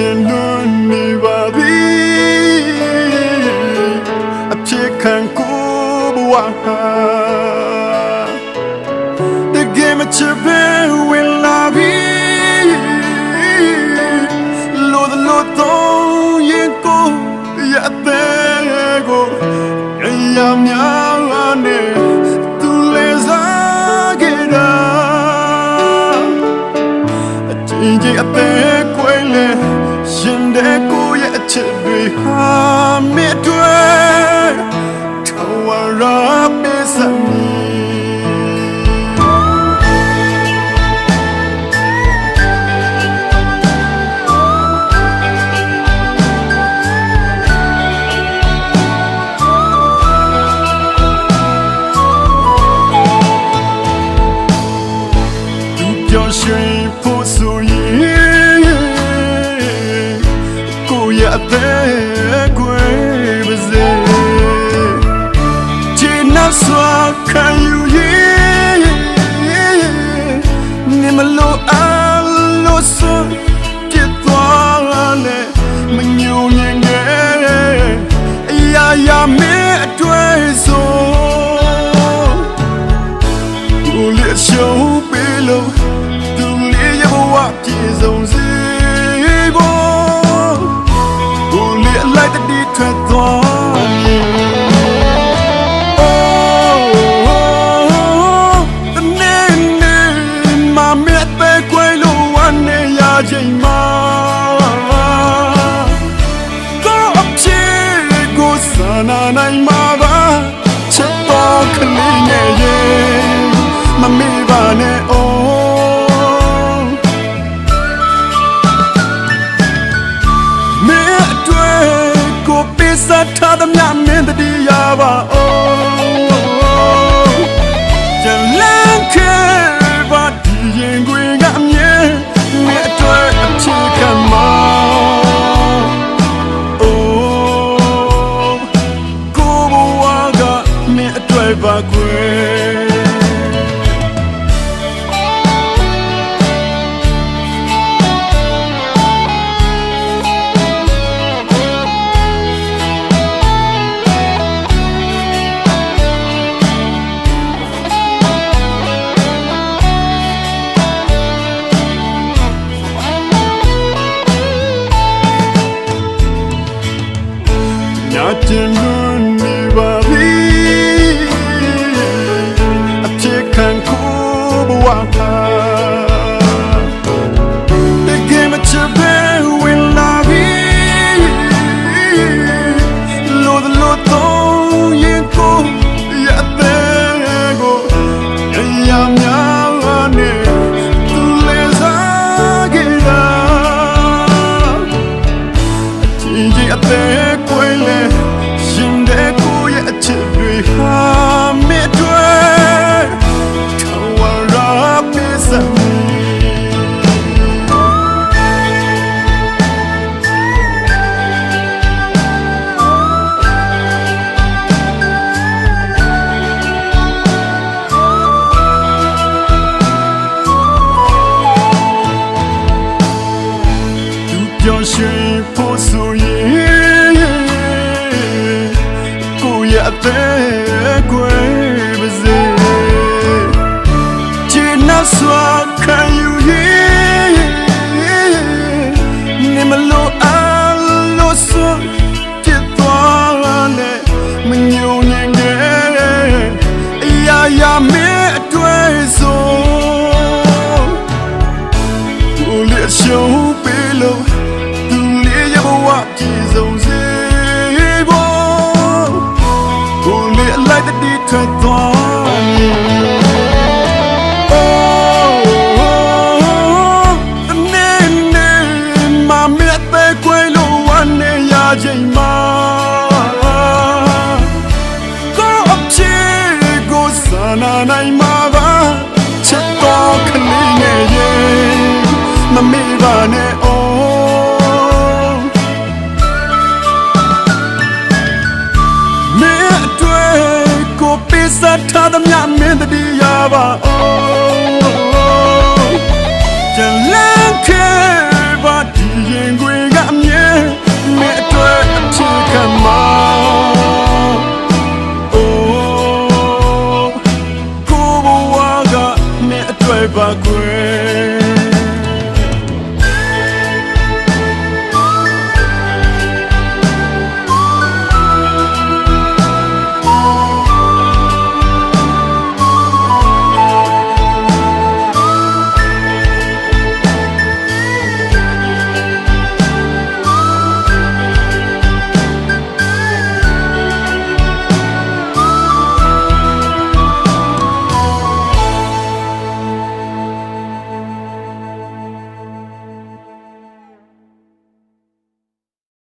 ကျင်လွန်နေပါသည်အဖြစ်ခံကိုဘဝဟာတကယ်မချစ်ပဲဝင်လာပြီလို့လို့တော့ရင်ကိုရတဲ့ကိုအရာများ တွေ ခံယူရင်နေမလို့အလို့ဆိုပြတ်သွားလဲမညူညင်ခဲ့အရာရာမဲ ကိုပေးစားထားသမျှမင်းတည်းရပါအော အသေးကွယ်ပါစေချီနှဆွာခံယူရင်နေမလို့အလို့ဆိုပြတ်သွားလဲမညုံညင်ခဲ့အရာရာမဲအတွေ့ဆိုကိုလေးရှုံးပေးလို့ sana nai ma ba. Che to khli ne ye. မမေ့ပါနဲ့အော်မင်းအတွက်ကိုပေးစားထားသမျှမင်းတည်းရပါအော